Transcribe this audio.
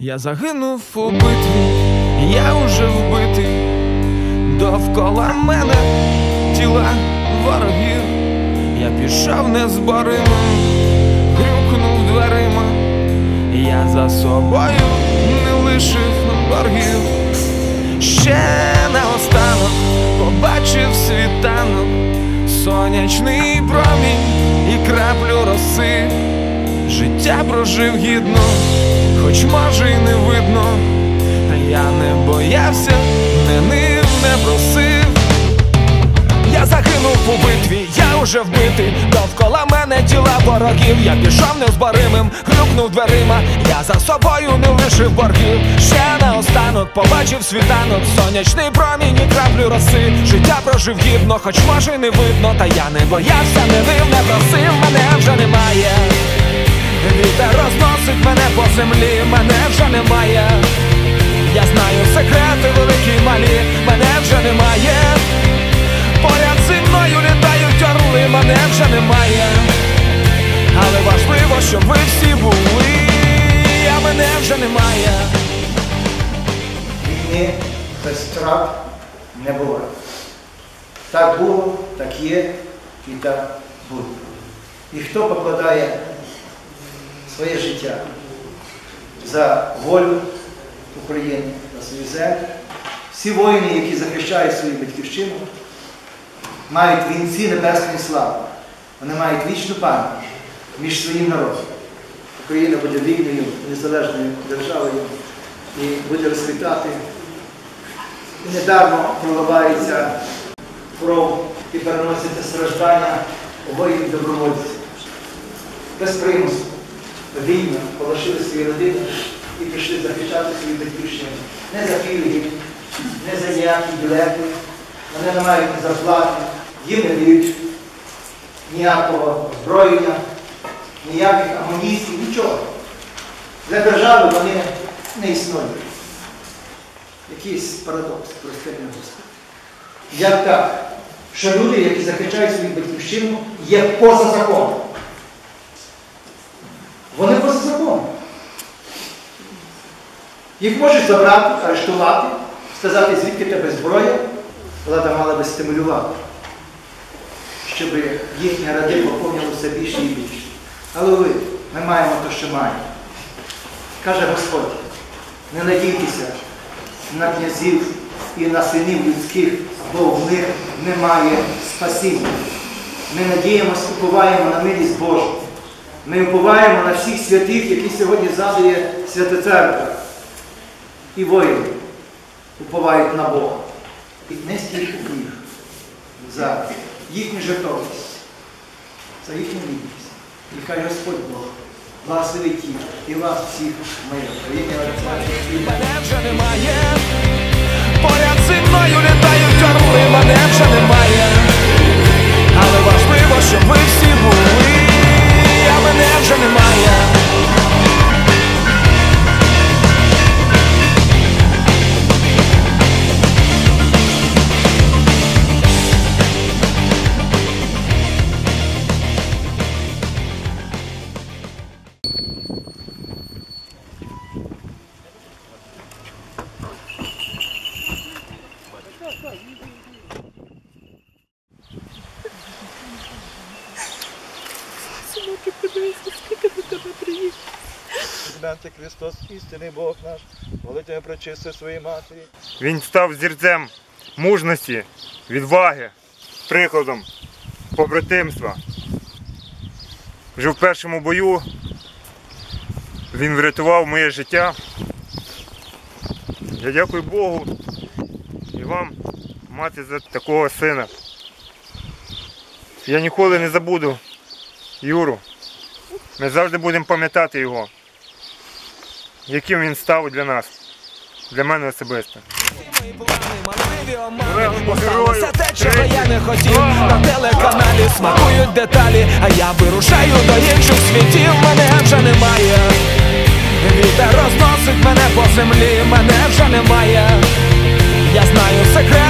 Я загинув у битві, я уже вбитий, довкола мене тіла ворогів, я пішов незборимим, грюкнув дверима, я за собою не лишив боргів. Ще наостанок побачив світанок, сонячний промінь і краплю роси. Життя прожив гідно, хоч може й не видно, та я не боявся, не нив, не просив. Я загинув у битві, я уже вбитий, довкола мене тіла ворогів, я пішов незборимим, грюкнув дверима, я за собою не лишив боргів. Ще наостанок побачив світанок, сонячний промінь і краплю роси. Життя прожив гідно, хоч може й не видно, та я не боявся, не нив, не просив, мене вже немає. Землі, мене вже немає. Я знаю секрети великі малі, мене вже немає. Поряд зі мною літають орли, мене вже немає. Але важливо, щоб ви всі були, а мене вже немає. Війни без втрат не буває. Так було, так є і так буде. І хто покладає своє життя за волю України, за свою землю, всі воїни, які захищають свою батьківщину, мають вінці небесної слави. Вони мають вічну пам'ять між своїм народом. Україна буде вільною, незалежною державою і буде розквітати. І недавно проливається кров і переноситься страждання воїнів добровольців. Без примусу, вільно полишили свої родини і пішли захищати свою батьківщину. Не за пільги, не за ніякі білети. Вони не мають ні зарплати, їм не дають ніякого озброєння, ніяких амуніцій, нічого. Для держави вони не існують. Якийсь парадокс, прости мене. Як так? Що люди, які захищають свою батьківщину, є поза законом. Вони поза законом. Їх можуть забрати, арештувати, сказати, звідки тебе зброя, влада мала би стимулювати, щоб їхні ради поповнювали все більше і більше. Але ви, ми маємо те, що маємо. Каже Господь, не надійтеся на князів і на синів людських, бо в них немає спасіння. Ми надіємося, уповаємо на милість Божу. Ми уповаємо на всіх святих, які сьогодні згадує Свята Церква. І воїни уповають на Бога. І не стільки їх за їхню жертовність, за їхню відність. І хай Господь Бог благословить їх і вас всіх моїх. І Мене вже немає. Поряд зі мною літають орли, мене вже Синочок, подивися, скільки до тебе приїхав. Гляньте Христос, істинний Бог наш, молитвами прочисти своїй матері. Він став зірцем мужності, відваги, прикладом побратимства. Вже в першому бою він врятував моє життя. Я дякую Богу і вам, мати, за такого сина. Я ніколи не забуду Юру. Ми завжди будемо пам'ятати його, яким він став для нас, для мене особисто. Герою, те, чого я не хотів. На телеканалі смакують деталі, а я вирушаю до інших світів, мене вже немає. Вітер розносить мене по землі, мене вже немає. Я знаю секрети